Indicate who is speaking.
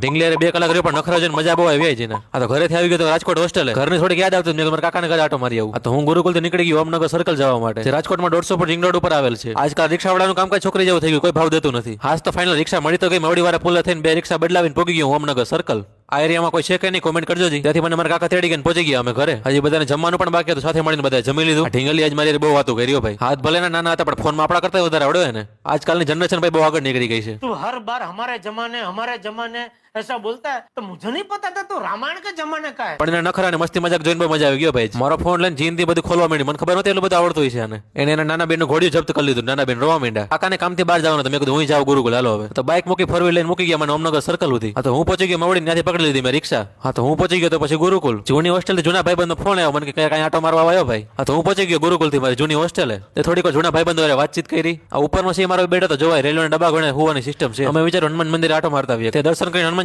Speaker 1: ઢીંગલીયારે બે કલાક રહ્યો પણ નખરા જોઈને મજા બહુ આવી જઈને આ તો ઘરેથી આવી ગયો તો રાજકોટ હોસ્ટેલે ઘરની થોડીક યાદ આવતી મેં મારા કાકાને ઘરે આટો મારી આવું. આ તો હું ગુરુકુલથી નીકળી ગયો અમનગર સર્કલ જવા માટે. રાજકોટમાં દોઢસો પણ રિંગ રોડ ઉપર આવેલ છે. આજકાલ રિક્ષાવાળાનું કામકાજ છોકરી જેવું થઈ ગયું કોઈ ભાવ દેતું નથી. હાજ તો ફાઇનલ રિક્ષા મળી તો ગઈ મોડી વાળા પુલ થઈને બે રિક્ષા બદલાવીને પોગી ગયો હું અમનગર સર્કલ આ એરિયામાં કોઈ છે કે નહીં કોમેન્ટ કરજો જી ત્યાંથી મને મારા કાકા તેડી ગયા પહોંચી ગયા અમે ઘરે હજી બધાને જમવાનું પણ બાકી હતું સાથે મળીને બધા જમી લીધું આ ઢીંગલી આજ મારી હારે બહુ વાતો કર્યો ભાઈ હાથ ભલે ના નાના હતા પણ ફોનમાં આપણા કરતા વધારે આવડે ને આજકાલની જનરેશન ભાઈ બહુ આગળ નીકળી ગઈ છે
Speaker 2: तू हर बार हमारे जमाने हमारे जमाने ऐसा बोलता है तो मुझे नहीं पता था तू रामायण के जमाने का है
Speaker 1: પણ એના નખરા અને મસ્તી મજાક જોઈને બહુ મજા આવી ગયો ભાઈ મારો ફોન લઈને જીનથી બધું ખોલવા માંડી મને ખબર નહોતી એટલું બધું આવડતું હોય છે આને એને એના નાના બેનનું ઘોડિયું જપ્ત કરી લીધું નાના બેન રોવા માંડ્યા કાકાને કામથી બહાર જવાનું હતું મેં કીધું હું જાઉં ગુરુકુલ હાલો હવે તો બાઇક મૂકી ફોર વ્હીલ લઈને મૂકી ગયા મને ઓમનગર સર્કલ હતી હા તો હું પહોંચી ગયો મવડી ત્યાંથી પકડી લીધી મેં રિક્ષા. હા, તો હું પહોંચી ગયો તો પછી ગુરુકુલ. જૂની હોસ્ટેલ જૂના ભાઈબંધનો ફોન આવ્યો. મને કે કઈ આટો મારવા આવ્યો ભાઈ. હા, તો હું પહોંચી ગયો ગુરુકુલથી મારી જૂની હોસ્ટેલે તે થોડીક જૂના ભાઈબંધો વાતચીત કરી. આ ઉપરમાં છે મારો બેઠો તો જોવાય રેલવે ડબ્બા ગણે, હોવાની સિસ્ટમ છે. અમે વિચાર હનુમાન મંદિર આટો મારતા આવીએ. તે દર્શન કરીને હનુમાન